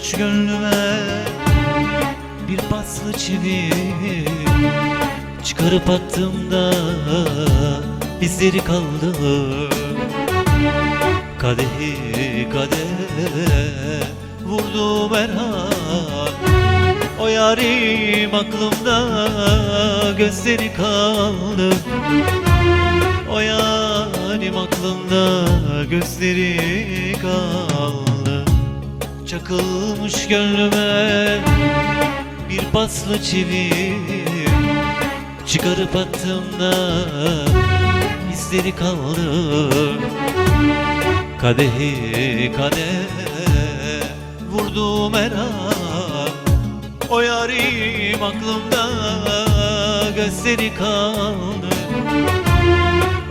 Aç gönlüme bir paslı çivi Çıkarıp attığımda izleri kaldı. Kadehi kadeh vurdu merhab O yarim aklımda gözleri kaldı. O yarim aklımda gözleri kaldı. Çakılmış gönlüme bir paslı çivi Çıkarıp attığımda izleri kaldı. Kadehi kadehe vurdum her an O yarim aklımda gözleri kaldı.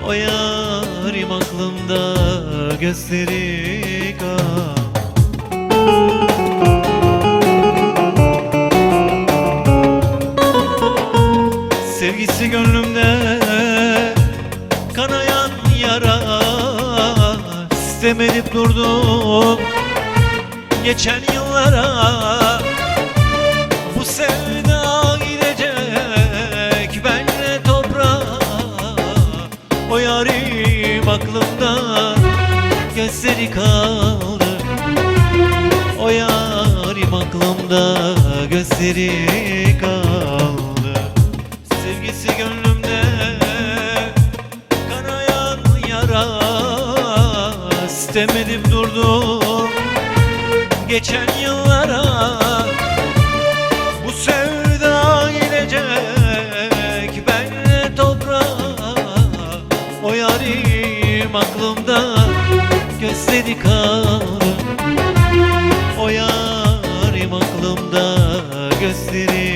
O yarim aklımda gözleri kaldı İstemelip durdum geçen yıllara. Bu sevda gidecek benle toprağa. O yarim aklımda gözleri kaldı. O yarim aklımda gözleri kaldı. Sevgisi gönlümde kanayan yara Demedim durdum geçen yıllara Bu sevda inecek ben toprağa O yarim aklımda. Gözleri kalır O yarim aklımda. Gözleri